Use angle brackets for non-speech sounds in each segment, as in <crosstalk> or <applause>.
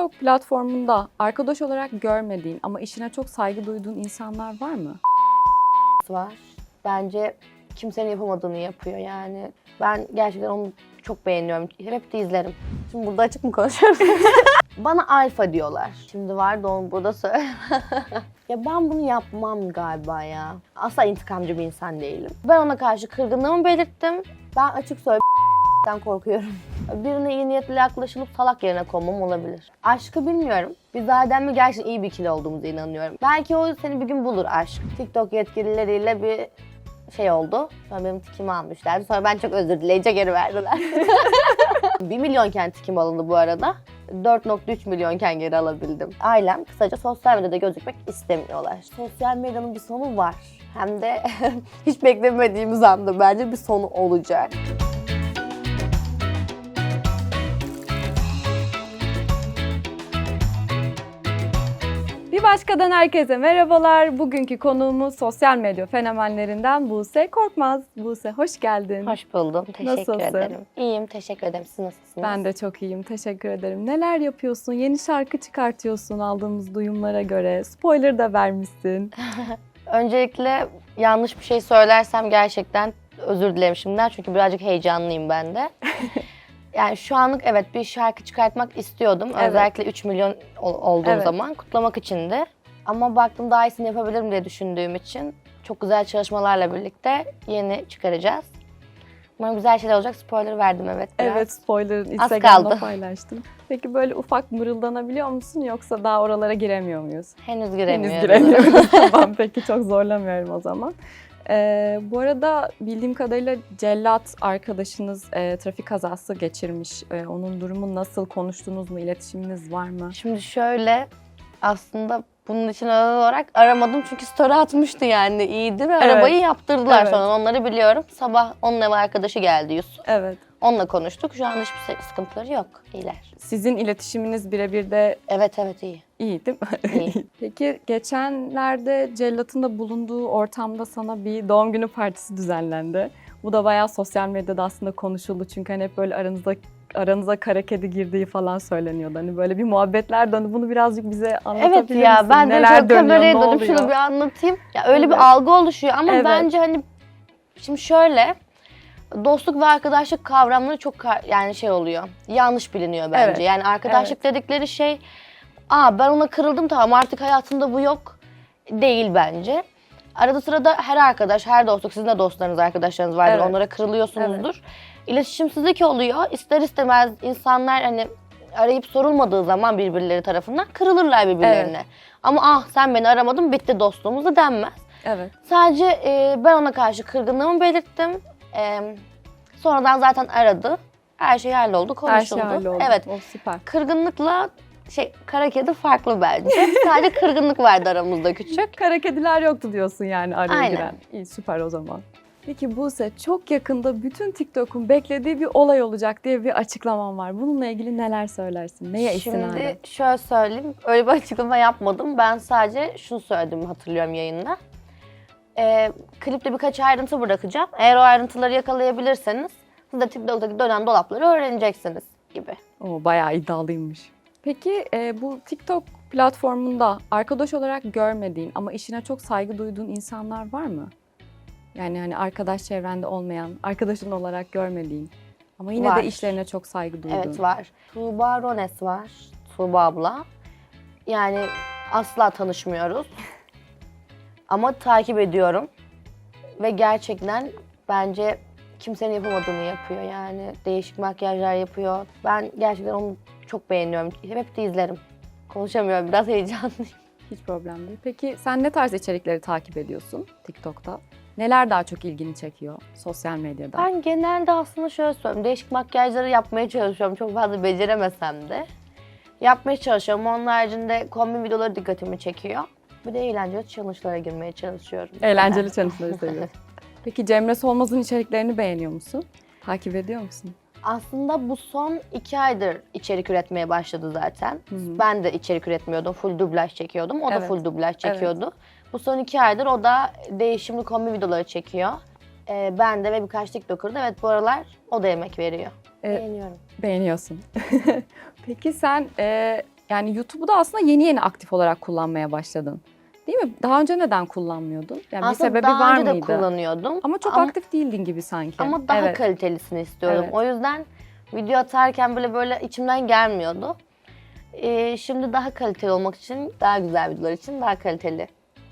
TikTok platformunda arkadaş olarak görmediğin ama işine çok saygı duyduğun insanlar var mı? var. Bence kimsenin yapamadığını yapıyor yani. Ben gerçekten onu çok beğeniyorum. Hep de izlerim. Şimdi burada açık mı konuşuyorum? <laughs> Bana alfa diyorlar. Şimdi var da onu burada söyle. <laughs> ya ben bunu yapmam galiba ya. Asla intikamcı bir insan değilim. Ben ona karşı kırgınlığımı belirttim. Ben açık söyle korkuyorum. Birine iyi niyetle yaklaşılıp salak yerine konmam olabilir. Aşkı bilmiyorum. Biz Adem'le gerçekten iyi bir ikili olduğumuza inanıyorum. Belki o seni bir gün bulur aşk. TikTok yetkilileriyle bir şey oldu. Sonra benim tikimi almışlardı. Sonra ben çok özür dileyince geri verdiler. <laughs> 1 milyonken tikim alındı bu arada. 4.3 milyonken geri alabildim. Ailem kısaca sosyal medyada gözükmek istemiyorlar. Sosyal medyanın bir sonu var. Hem de <laughs> hiç beklemediğimiz anda bence bir sonu olacak. Başkadan herkese merhabalar. Bugünkü konuğumuz sosyal medya fenomenlerinden Buse Korkmaz. Buse hoş geldin. Hoş buldum. Teşekkür Nasılsın? ederim. İyiyim. Teşekkür ederim. Siz nasılsınız? Ben de çok iyiyim. Teşekkür ederim. Neler yapıyorsun? Yeni şarkı çıkartıyorsun aldığımız duyumlara göre. Spoiler da vermişsin. <laughs> Öncelikle yanlış bir şey söylersem gerçekten özür dilerim şimdiden. Çünkü birazcık heyecanlıyım ben de. <laughs> Yani şu anlık evet bir şarkı çıkartmak istiyordum. Evet. Özellikle 3 milyon ol- olduğum Evet. zaman kutlamak içindi. Ama baktım daha iyisini yapabilirim diye düşündüğüm için çok güzel çalışmalarla birlikte yeni çıkaracağız. Umarım güzel şeyler olacak. Spoiler verdim evet biraz. Evet spoiler'ın Instagram'da kaldı. paylaştım. Peki böyle ufak mırıldanabiliyor musun yoksa daha oralara giremiyor muyuz? Henüz giremiyorum. Henüz giremiyoruz. <laughs> tamam peki çok zorlamıyorum o zaman. Ee, bu arada bildiğim kadarıyla Cellat arkadaşınız e, trafik kazası geçirmiş. E, onun durumu nasıl? Konuştunuz mu? İletişiminiz var mı? Şimdi şöyle aslında bunun için özel olarak aramadım çünkü story atmıştı yani iyiydi ve arabayı yaptırdılar Evet. sonra onları biliyorum. Sabah onun ev arkadaşı geldi Yusuf. Evet. Onunla konuştuk. Şu an hiçbir sıkıntıları yok. İyiler. Sizin iletişiminiz birebir de Evet evet iyi. iyi değil mi? <laughs> İyi. Peki geçenlerde Cellat'ın da bulunduğu ortamda sana bir doğum günü partisi düzenlendi. Bu da bayağı sosyal medyada aslında konuşuldu. Çünkü hani hep böyle aranızda aranıza kara kedi girdiği falan söyleniyordu. Hani böyle bir muhabbetler döndü. Bunu birazcık bize anlatabilir Evet ya misin? ben de Neler dönüyor, kameraya ne dönüp şunu bir anlatayım. Ya öyle Evet. bir algı oluşuyor ama Evet. bence hani şimdi şöyle dostluk ve arkadaşlık kavramları çok ka- yani şey oluyor. Yanlış biliniyor bence. Evet. Yani arkadaşlık dedikleri şey aa ben ona kırıldım tamam artık hayatımda bu yok değil bence. Arada sırada her arkadaş, her dostluk, sizin de dostlarınız, arkadaşlarınız vardır. Evet. Onlara kırılıyorsunuzdur. İletişimsizlik oluyor. İster istemez insanlar hani arayıp sorulmadığı zaman birbirleri tarafından kırılırlar birbirlerine. Ama ah sen beni aramadın bitti dostluğumuz da denmez. Evet. Sadece e, ben ona karşı kırgınlığımı belirttim. E, sonradan zaten aradı. Her şey halloldu, Her şey konuşuldu. halloldu. Evet. O süper. Kırgınlıkla şey kara kedi farklı bence. <laughs> Sadece kırgınlık vardı aramızda küçük. Kara kediler yoktu diyorsun yani araya Aynen. giren. İyi süper o zaman. Peki Buse çok yakında bütün TikTok'un beklediği bir olay olacak diye bir açıklamam var. Bununla ilgili neler söylersin? Neye istinaden? Şimdi şöyle söyleyeyim. Öyle bir açıklama yapmadım. Ben sadece şunu söyledim hatırlıyorum yayında. Ee, klipte birkaç ayrıntı bırakacağım. Eğer o ayrıntıları yakalayabilirseniz siz de TikTok'taki dönen dolapları öğreneceksiniz gibi. O bayağı iddialıymış. Peki e, bu TikTok platformunda arkadaş olarak görmediğin ama işine çok saygı duyduğun insanlar var mı? Yani hani arkadaş çevrende olmayan, arkadaşın olarak görmediğin ama yine Var. de işlerine çok saygı duyduğun. Evet var. Tuğba Rones var. Tuğba abla. Yani asla tanışmıyoruz. Ama takip ediyorum. Ve gerçekten bence kimsenin yapamadığını yapıyor. Yani değişik makyajlar yapıyor. Ben gerçekten onu çok beğeniyorum. Hep de izlerim. Konuşamıyorum biraz heyecanlıyım. <laughs> Hiç problem değil. Peki sen ne tarz içerikleri takip ediyorsun TikTok'ta? Neler daha çok ilgini çekiyor sosyal medyada? Ben genelde aslında şöyle söyleyeyim. Değişik makyajları yapmaya çalışıyorum. Çok fazla beceremesem de. Yapmaya çalışıyorum. Onun haricinde kombin videoları dikkatimi çekiyor. Bir de eğlenceli challenge'lara girmeye çalışıyorum. Eğlenceli challenge'ları <laughs> seviyorsun. Peki Cemre Solmaz'ın içeriklerini beğeniyor musun? Takip ediyor musun? Aslında bu son iki aydır içerik üretmeye başladı zaten. hı. Ben de içerik üretmiyordum. Full dublaj çekiyordum. O da Evet. full dublaj çekiyordu. Bu son iki aydır o da değişimli kombi videoları çekiyor. Ee, ben de ve birkaç TikToker'da evet bu aralar o da yemek veriyor. Ee, Beğeniyorum. Beğeniyorsun. <laughs> Peki sen e, yani YouTube'u da aslında yeni yeni aktif olarak kullanmaya başladın. Değil mi? Daha önce neden kullanmıyordun? Yani bir Aslında sebebi daha var önce de mıydı? kullanıyordum. Ama çok Ama- aktif değildin gibi sanki. Ama daha evet. kalitesini istiyorum. Evet. O yüzden video atarken böyle böyle içimden gelmiyordu. Ee, şimdi daha kaliteli olmak için, daha güzel videolar için daha kaliteli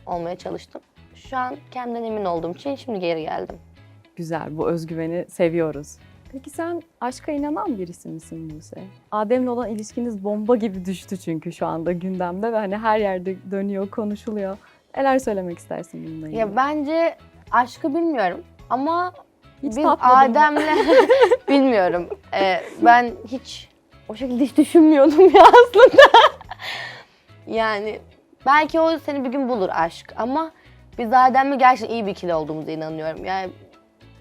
olmaya çalıştım. Şu an kendimden emin olduğum için şimdi geri geldim. Güzel, bu özgüveni seviyoruz. Peki sen aşka inanan birisi misin Buse? Adem'le olan ilişkiniz bomba gibi düştü çünkü şu anda gündemde ve hani her yerde dönüyor, konuşuluyor. Neler söylemek istersin bununla ilgili? Ya bence aşkı bilmiyorum ama Hiç biz? Adem'le <laughs> bilmiyorum. Ee, ben hiç o şekilde hiç düşünmüyordum ya <laughs> aslında. yani belki o seni bir gün bulur aşk ama biz Adem'le gerçekten iyi bir ikili olduğumuza inanıyorum. Yani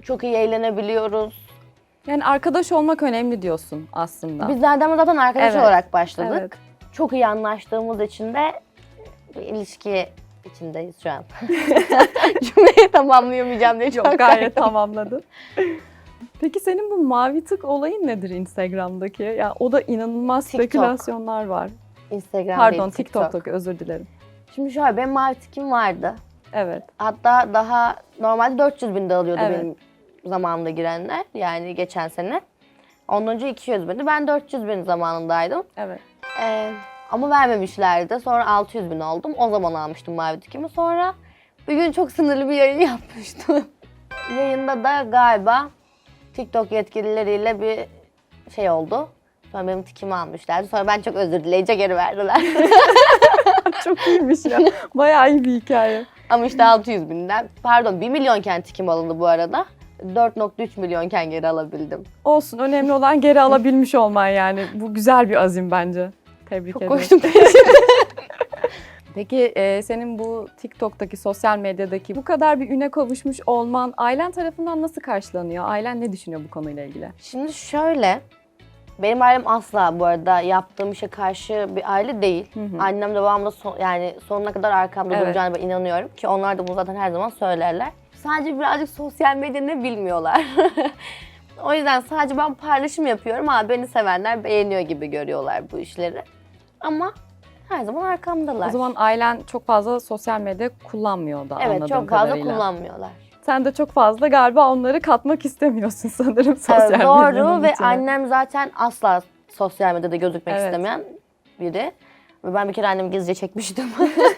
çok iyi eğlenebiliyoruz. Yani arkadaş olmak önemli diyorsun aslında. Biz Adem'le zaten arkadaş Evet. olarak başladık. Evet. Çok iyi anlaştığımız için de bir ilişki içindeyiz şu an. <laughs> Cümleyi tamamlayamayacağım diye çok Yok gayet korktum. tamamladın. Peki senin bu mavi tık olayın nedir Instagram'daki? Ya o da inanılmaz TikTok. spekülasyonlar var. Instagram Pardon değil, TikTok. TikTok'taki özür dilerim. Şimdi şöyle benim mavi tikim vardı. Evet. Hatta daha normalde 400 bin dağılıyordu Evet. benim zamanımda girenler. Yani geçen sene. Ondan önce 200 bindi. Ben 400 bin zamanındaydım. Evet. Ee, ama vermemişlerdi. Sonra 600 bin oldum. O zaman almıştım mavi tikimi. Sonra bir gün çok sınırlı bir yayın <laughs> yapmıştım. Yayında da galiba TikTok yetkilileriyle bir şey oldu. Sonra benim tikimi almışlardı. Sonra ben çok özür dileyince geri verdiler. <laughs> Çok iyiymiş ya. Bayağı iyi bir hikaye. Ama işte 600 binden, pardon 1 milyonken tikim alındı bu arada. 4.3 milyonken geri alabildim. Olsun önemli olan geri alabilmiş olman yani. Bu güzel bir azim bence. Tebrik Çok <laughs> ederim. koştum. Peki e, senin bu TikTok'taki, sosyal medyadaki bu kadar bir üne kavuşmuş olman ailen tarafından nasıl karşılanıyor? Ailen ne düşünüyor bu konuyla ilgili? Şimdi şöyle, benim ailem asla bu arada yaptığım işe karşı bir aile değil. hı. Annem de babam da son- yani sonuna kadar arkamda Evet. duracağına ben inanıyorum ki onlar da bunu zaten her zaman söylerler. Sadece birazcık sosyal medya ne bilmiyorlar. <laughs> o yüzden sadece ben paylaşım yapıyorum ama beni sevenler beğeniyor gibi görüyorlar bu işleri. Ama her zaman arkamdalar. O zaman ailen çok fazla sosyal medya kullanmıyor da evet anladığım çok fazla kadarıyla. kullanmıyorlar. Sen de çok fazla galiba onları katmak istemiyorsun <laughs> sanırım sosyal Evet, medyanın doğru ve içine. annem zaten asla sosyal medyada gözükmek Evet. istemeyen biri. Ve ben bir kere annemi gizlice çekmiştim. <laughs>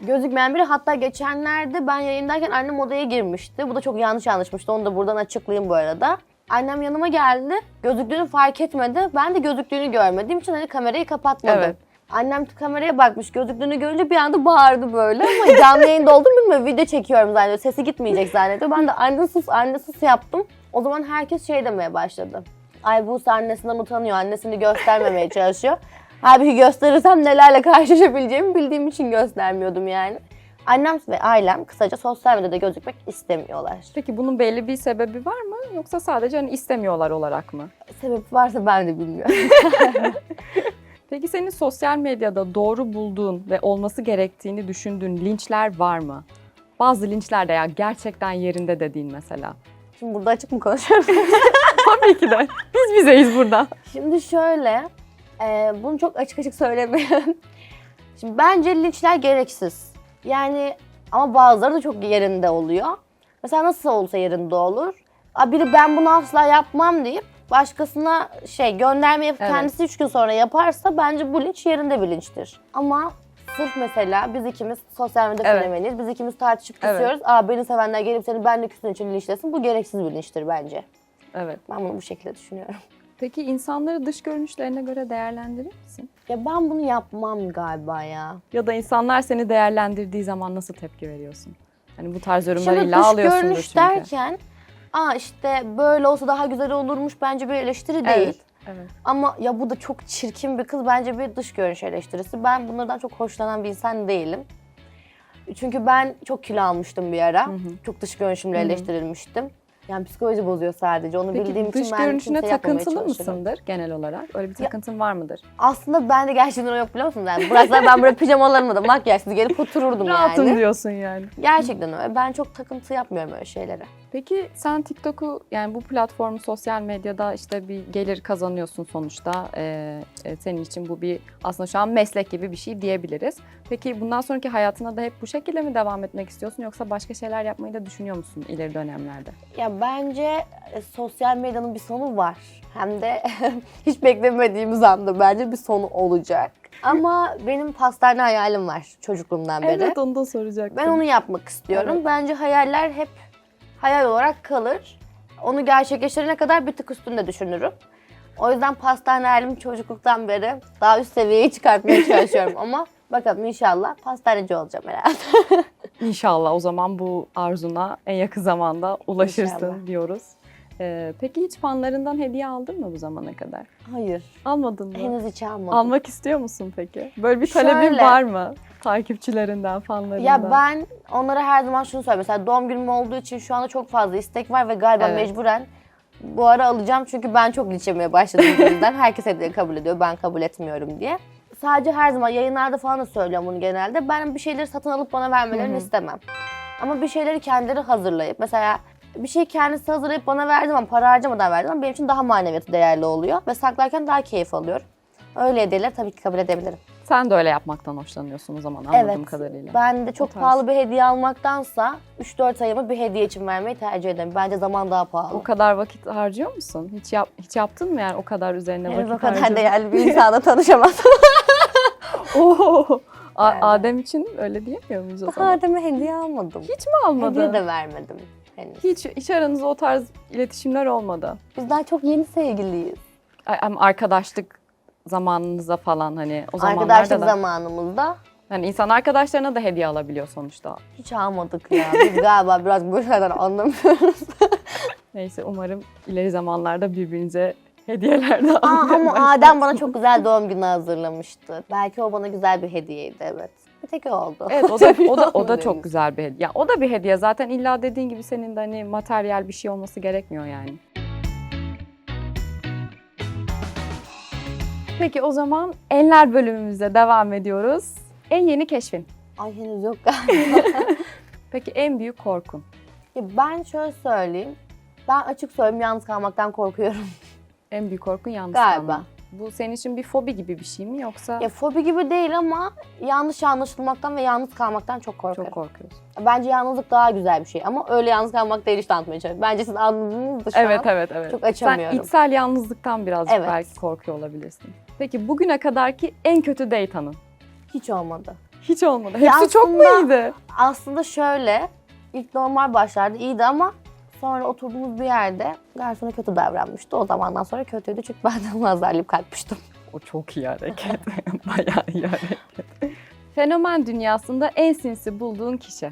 Gözükmeyen biri. Hatta geçenlerde ben yayındayken annem odaya girmişti. Bu da çok yanlış anlaşmıştı. Onu da buradan açıklayayım bu arada. Annem yanıma geldi. Gözüktüğünü fark etmedi. Ben de gözüktüğünü görmediğim için hani kamerayı kapatmadım. Evet. Annem kameraya bakmış. Gözüktüğünü görünce bir anda bağırdı böyle. Ama canlı yayında olduğumu bilmiyor. Video çekiyorum zannediyor. Sesi gitmeyecek zannediyor. Ben de anne sus, anne sus yaptım. O zaman herkes şey demeye başladı. Ay Buse annesinden utanıyor. Annesini göstermemeye çalışıyor. Halbuki gösterirsem nelerle karşılaşabileceğimi bildiğim için göstermiyordum yani. Annem ve ailem kısaca sosyal medyada gözükmek istemiyorlar. Peki bunun belli bir sebebi var mı? Yoksa sadece hani istemiyorlar olarak mı? Sebep varsa ben de bilmiyorum. <laughs> <laughs> Peki senin sosyal medyada doğru bulduğun ve olması gerektiğini düşündüğün linçler var mı? Bazı linçler de ya gerçekten yerinde dediğin mesela. Şimdi burada açık mı konuşuyorum? <laughs> Tabii ki de. Biz bizeyiz burada. Şimdi şöyle, e, bunu çok açık açık söylemeyeyim. <laughs> Şimdi bence linçler gereksiz. Yani ama bazıları da çok yerinde oluyor. Mesela nasıl olsa yerinde olur. Aa, Biri ben bunu asla yapmam deyip başkasına şey gönderme yapıp Evet. kendisi üç gün sonra yaparsa bence bu linç yerinde bir linçtir. Ama sırf mesela biz ikimiz sosyal medya Evet. fenomeniyiz. Biz ikimiz tartışıp Evet. küsüyoruz. Aa beni sevenler gelip seni benle küsün için linçlesin. Bu gereksiz bir linçtir bence. Evet. Ben bunu bu şekilde düşünüyorum. <laughs> Peki insanları dış görünüşlerine göre değerlendirir misin? Ya ben bunu yapmam galiba ya. Ya da insanlar seni değerlendirdiği zaman nasıl tepki veriyorsun? Hani bu tarz yorumları Şimdi illa dış alıyorsundur görünüş çünkü. derken, aa işte böyle olsa daha güzel olurmuş bence bir eleştiri değil. Evet. Evet. Ama ya bu da çok çirkin bir kız bence bir dış görünüş eleştirisi. Ben bunlardan çok hoşlanan bir insan değilim. Çünkü ben çok kilo almıştım bir ara. Çok dış görünüşümle eleştirilmiştim. Yani psikoloji bozuyor sadece. Onu bildiğim Peki için dış ben görünüşüne kimseye yapmamaya takıntılı çalışırım. mısındır genel olarak? Öyle bir takıntın var mıdır? Aslında ben de gerçekten o yok biliyor musunuz? Yani bıraksalar ben böyle pijamalarımla da makyajsız gelip otururdum <laughs> Rahatım yani. diyorsun yani. Gerçekten öyle. Ben çok takıntı yapmıyorum öyle şeylere. Peki sen TikTok'u yani bu platformu sosyal medyada işte bir gelir kazanıyorsun sonuçta. Ee, e, senin için bu bir aslında şu an meslek gibi bir şey diyebiliriz. Peki bundan sonraki hayatına da hep bu şekilde mi devam etmek istiyorsun yoksa başka şeyler yapmayı da düşünüyor musun ileri dönemlerde? Ya bence e, sosyal medyanın bir sonu var. Hem de <laughs> hiç beklemediğimiz anda bence bir sonu olacak. Ama benim pastane hayalim var çocukluğumdan beri. Evet onu da soracaktım. Ben onu yapmak istiyorum. Evet. Bence hayaller hep hayal olarak kalır. Onu gerçekleştirene kadar bir tık üstünde düşünürüm. O yüzden pastane hayalimi çocukluktan beri daha üst seviyeye çıkartmaya <laughs> çalışıyorum. Ama bakalım inşallah pastaneci olacağım herhalde. <laughs> İnşallah o zaman bu arzuna en yakın zamanda ulaşırsın İnşallah. diyoruz. Ee, peki hiç fanlarından hediye aldın mı bu zamana kadar? Hayır. Almadın mı? Henüz hiç almadım. Almak istiyor musun peki? Böyle bir talebin Şöyle. var mı? Takipçilerinden, fanlarından. Ya ben onlara her zaman şunu söylüyorum. Mesela doğum günüm olduğu için şu anda çok fazla istek var ve galiba Evet. mecburen bu ara alacağım. Çünkü ben çok linç yemeye başladım bu yüzden. <laughs> Herkes hediye kabul ediyor, ben kabul etmiyorum diye. Sadece her zaman yayınlarda falan da söylüyorum bunu genelde. Ben bir şeyleri satın alıp bana vermelerini istemem. Ama bir şeyleri kendileri hazırlayıp mesela bir şey kendisi hazırlayıp bana verdiği zaman para harcamadan verdiği zaman benim için daha maneviyatı değerli oluyor. Ve saklarken daha keyif alıyorum. Öyle hediyeleri tabii ki kabul edebilirim. Sen de öyle yapmaktan hoşlanıyorsun o zaman anladığım Evet. kadarıyla. Ben de çok pahalı bir hediye almaktansa 3-4 ayımı bir hediye için vermeyi tercih ederim. Bence zaman daha pahalı. O kadar vakit harcıyor musun? Hiç yap, hiç yaptın mı yani o kadar üzerine Henüz vakit o kadar değerli bir <laughs> insana tanışamaz. <laughs> Oo! Yani. Adem için öyle diyemiyor muyuz o zaman? Adem'e hediye almadım. Hiç mi almadın? Hediye de vermedim henüz. Hiç, hiç aranızda o tarz iletişimler olmadı. Biz daha çok yeni sevgiliyiz. Ay- arkadaşlık zamanınıza falan hani o zamanlarda Arkadaşlık da. zamanımızda Hani insan arkadaşlarına da hediye alabiliyor sonuçta. hiç almadık ya. Biz galiba biraz bu şeylerden anlamıyoruz. <laughs> Neyse umarım ileri zamanlarda birbirinize hediyeler de Aa, ama Adem bana çok güzel doğum günü hazırlamıştı. Belki o bana güzel bir hediyeydi evet. Bir tek o oldu. Evet o da o da o da <laughs> çok güzel bir hediye. Ya, o da bir hediye zaten illa dediğin gibi senin de hani materyal bir şey olması gerekmiyor yani. Peki o zaman enler bölümümüze devam ediyoruz. En yeni keşfin. Ay henüz yok galiba. <laughs> Peki en büyük korkun. Ya ben şöyle söyleyeyim. Ben açık söyleyeyim yalnız kalmaktan korkuyorum. En büyük korkun yalnız Galiba. kalmak. Bu senin için bir fobi gibi bir şey mi yoksa Ya fobi gibi değil ama yanlış anlaşılmaktan ve yalnız kalmaktan çok korkuyorum. çok korkuyorsun? Bence yalnızlık daha güzel bir şey ama öyle yalnız kalmak değil işte anlatmaya çalışıyorum. Bence siz anladınız da şu Evet an. evet evet. çok açamıyorum. Sen içsel yalnızlıktan birazcık Evet. belki korkuyor olabilirsin. Peki bugüne kadarki en kötü date anın? Hiç olmadı. Hiç olmadı. Hepsi çok mu aslında- iyiydi? Aslında şöyle ilk normal başlardı iyiydi ama sonra oturduğumuz bir yerde garsona kötü davranmıştı. O zamandan sonra kötüydü çünkü <laughs> ben de onu azarlayıp kalkmıştım. O çok iyi hareket. <laughs> Bayağı iyi hareket. Fenomen dünyasında en sinsi bulduğun kişi.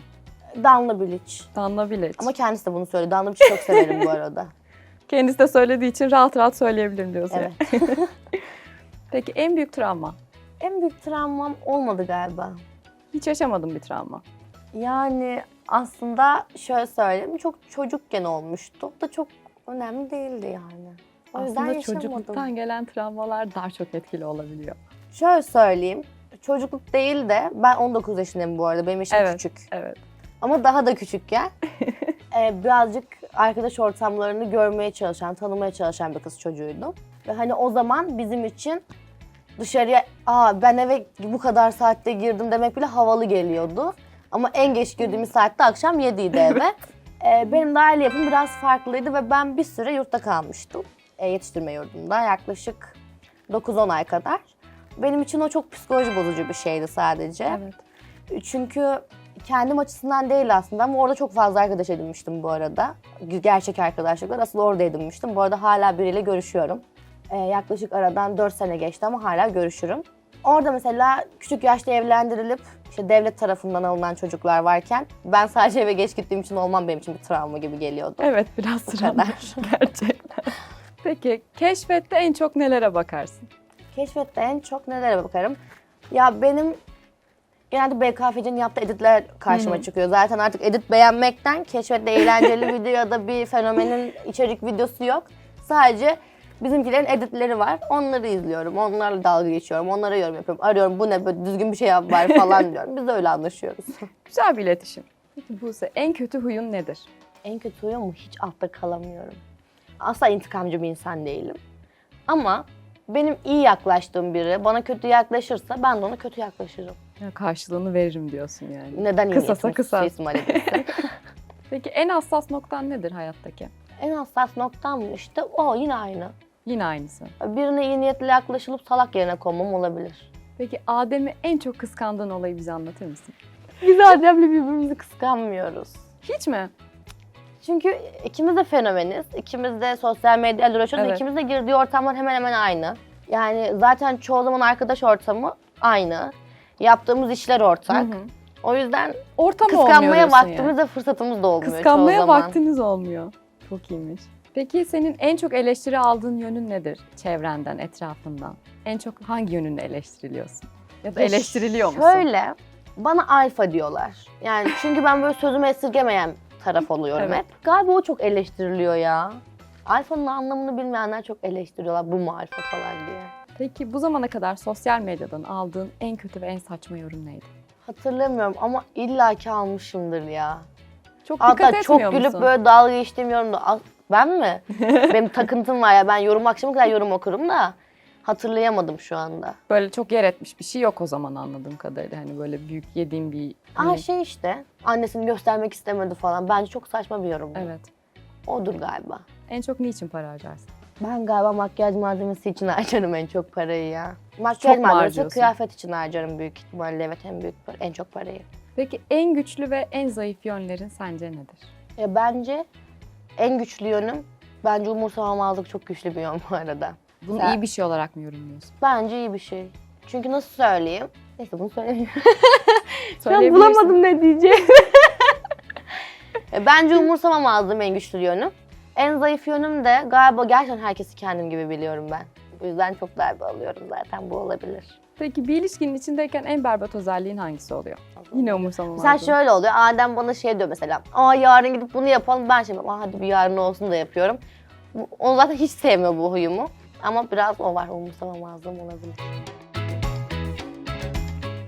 Danla Bilic. Danla Bilic. Ama kendisi de bunu söyledi. Danla Bilic'i çok severim bu arada. <laughs> Kendisi de söylediği için rahat rahat söyleyebilirim diyorsun. Evet. Peki en büyük travma? En büyük travmam olmadı galiba. Hiç yaşamadım bir travma. Yani aslında şöyle söyleyeyim, çok çocukken olmuştu. Da çok önemli değildi yani. O yüzden Aslında yaşamadım. çocukluktan gelen travmalar daha çok etkili olabiliyor. Şöyle söyleyeyim, çocukluk değil de ben 19 yaşındayım bu arada, benim yaşım Evet. küçük. Evet. Ama daha da küçükken <laughs> e, birazcık arkadaş ortamlarını görmeye çalışan, tanımaya çalışan bir kız çocuğuydum. Ve hani o zaman bizim için dışarıya aa ben eve bu kadar saatte girdim demek bile havalı geliyordu. Ama en geç girdiğimiz saatte akşam 7'ydi eve. E, benim de aile yapım biraz farklıydı ve ben bir süre yurtta kalmıştım. E, yetiştirme yurdunda yaklaşık 9-10 ay kadar. Benim için o çok psikoloji bozucu bir şeydi sadece. Evet. Çünkü kendim açısından değil aslında ama orada çok fazla arkadaş edinmiştim bu arada. Gerçek arkadaşlıklar asıl orada edinmiştim. Bu arada hala biriyle görüşüyorum. Ee, yaklaşık aradan 4 sene geçti ama hala görüşürüm. Orada mesela küçük yaşta evlendirilip işte devlet tarafından alınan çocuklar varken ben sadece eve geç gittiğim için olmam benim için bir travma gibi geliyordu. Evet biraz travma <laughs> gerçekten. Peki keşfette en çok nelere bakarsın? Keşfette en çok nelere bakarım? Ya benim genelde BKFC'nin yaptığı editler karşıma çıkıyor. Zaten artık edit beğenmekten keşfette eğlenceli <laughs> video ya da bir fenomenin içerik videosu yok. Sadece bizimkilerin editleri var. Onları izliyorum. Onlarla dalga geçiyorum. Onlara yorum yapıyorum. Arıyorum bu ne böyle düzgün bir şey yap var falan <laughs> diyorum. Biz de öyle anlaşıyoruz. Güzel bir iletişim. Peki Buse en kötü huyun nedir? En kötü huyum hiç altta kalamıyorum. Asla intikamcı bir insan değilim. Ama benim iyi yaklaştığım biri bana kötü yaklaşırsa ben de ona kötü yaklaşırım. Ya karşılığını veririm diyorsun yani. Neden iyi Kısasa suistimal edilsin? <laughs> Peki en hassas noktan nedir hayattaki? en hassas noktam mı işte o yine aynı. Yine aynısı. Birine iyi niyetle yaklaşılıp salak yerine konmam olabilir. Peki Adem'i en çok kıskandığın olayı bize anlatır mısın? Biz Adem'le birbirimizi kıskanmıyoruz. Hiç mi? Çünkü ikimiz de fenomeniz. İkimiz de sosyal medyayla uğraşıyoruz. Evet. İkimiz de girdiği ortamlar hemen hemen aynı. Yani zaten çoğu zaman arkadaş ortamı aynı. Yaptığımız işler ortak. Hı hı. O yüzden Ortam kıskanmaya diyorsun vaktimiz de fırsatımız da olmuyor çoğu Kıskanmaya zaman. vaktiniz olmuyor. Çok iyiymiş. Peki senin en çok eleştiri aldığın yönün nedir çevrenden, etrafından? En çok hangi yönünde eleştiriliyorsun? Ya da eleştiriliyor musun? Şöyle, bana alfa diyorlar. Yani çünkü ben böyle sözümü esirgemeyen taraf oluyorum Evet. hep. Galiba o çok eleştiriliyor ya. Alfanın anlamını bilmeyenler çok eleştiriyorlar. Bu mu alfa falan diye. Peki bu zamana kadar sosyal medyadan aldığın en kötü ve en saçma yorum neydi? Hatırlamıyorum ama illaki almışımdır ya. Çok dikkat Hatta çok etmiyor gülüp musun? böyle dalga geçtiğim yorumda. "Al- Ben mi? <laughs> Benim takıntım var ya. Ben yorum akşama kadar yorum okurum da hatırlayamadım şu anda. Böyle çok yer etmiş bir şey yok o zaman anladığım kadarıyla. Hani böyle büyük yediğim bir... Aa hani- şey işte annesini göstermek istemedi falan. Bence çok saçma bir yorum. bu. Evet. Odur galiba. En çok niçin para harcarsın? Ben galiba makyaj malzemesi için <laughs> harcarım en çok parayı ya. Makyaj mu malzemesi, harcıyorsun? kıyafet için harcarım büyük ihtimalle. Evet en büyük par- en çok parayı. Peki en güçlü ve en zayıf yönlerin sence nedir? Ya bence en güçlü yönüm bence umursamamazlık çok güçlü bir yön bu arada. Bunu Sen- iyi bir şey olarak mı yorumluyorsun? Bence iyi bir şey. Çünkü nasıl söyleyeyim? Neyse bunu söyleyeyim. <laughs> Ben Söyleyebilirsin. bulamadım ne diyeceğim. <laughs> E, Bence umursamamazlığım en güçlü yönüm. En zayıf yönüm de galiba gerçekten herkesi kendim gibi biliyorum ben. O yüzden çok darbe alıyorum zaten bu olabilir. Peki bir ilişkinin içindeyken en berbat özelliğin hangisi oluyor? Yine umursamamazlığın. Sen şöyle oluyor. Adem bana şey diyor mesela. Aa yarın gidip bunu yapalım. Ben şey yapıyorum. Aa hadi bir yarın olsun da yapıyorum. Bu- Onu zaten hiç sevmiyor bu huyumu. Ama biraz o var. Umursamamazlığım olabilir.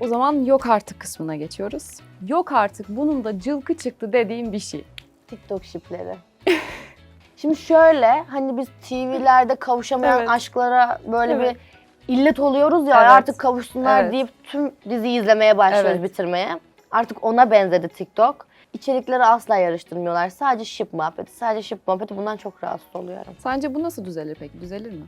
O zaman yok artık kısmına geçiyoruz. Yok artık bunun da cılkı çıktı dediğim bir şey. TikTok şipleri. <laughs> Şimdi şöyle hani biz TV'lerde kavuşamayan Evet. aşklara böyle Evet. bir illet oluyoruz ya Evet. artık kavuşsunlar Evet. deyip tüm diziyi izlemeye başlıyoruz Evet. bitirmeye. Artık ona benzedi TikTok. İçerikleri asla yarıştırmıyorlar. Sadece şip muhabbeti. Sadece şip muhabbeti bundan çok rahatsız oluyorum. Sence bu nasıl düzelir peki? Düzelir mi?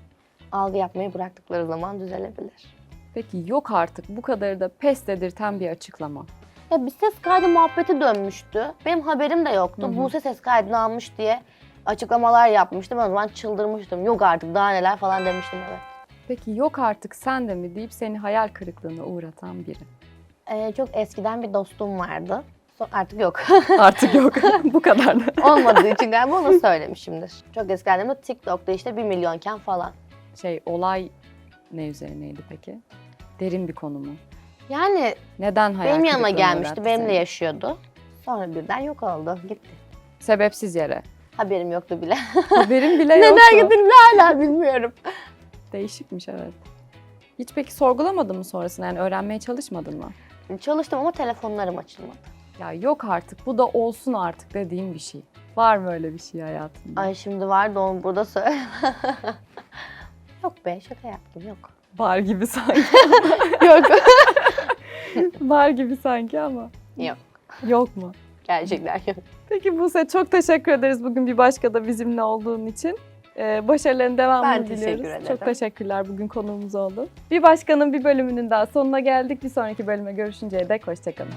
Algı yapmayı bıraktıkları zaman düzelebilir. Peki yok artık bu kadarı da pes dedirten bir açıklama. Ya bir ses kaydı muhabbeti dönmüştü. Benim haberim de yoktu. Hı hı. Buse ses kaydını almış diye açıklamalar yapmıştım. Ben o zaman çıldırmıştım. Yok artık daha neler falan demiştim evet. Peki yok artık sen de mi deyip seni hayal kırıklığına uğratan biri. Ee, çok eskiden bir dostum vardı. So- artık yok. <laughs> Artık yok. <laughs> bu kadar da. Olmadığı için galiba onu söylemişimdir. Çok eskiden de TikTok'ta işte 1 milyonken falan. Şey olay ne üzerineydi peki? Derin bir konu mu? Yani Neden hayal benim yanıma kırıklığına gelmişti, benimle seni? yaşıyordu. Sonra birden yok oldu, gitti. Sebepsiz yere. Haberim yoktu bile. Haberin bile <laughs> yoktu. Neden bile hala bilmiyorum. Değişikmiş evet. Hiç peki sorgulamadın mı sonrasında? Yani öğrenmeye çalışmadın mı? Çalıştım ama telefonlarım açılmadı. Ya yok artık bu da olsun artık dediğim bir şey. Var mı öyle bir şey hayatında? Ay şimdi vardı onu burada söyle. <laughs> yok be şaka yaptım yok. Var gibi sanki. <laughs> Yok. <laughs> Var gibi sanki ama. yok. Yok mu? Gerçekten yok. Peki Buse çok teşekkür ederiz bugün bir başka da bizimle olduğun için. Ee, başarıların devamını Ben teşekkür diliyoruz. ederim. Çok teşekkürler bugün konuğumuz oldu. Bir başkanın bir bölümünün daha sonuna geldik. Bir sonraki bölüme görüşünceye dek hoşçakalın.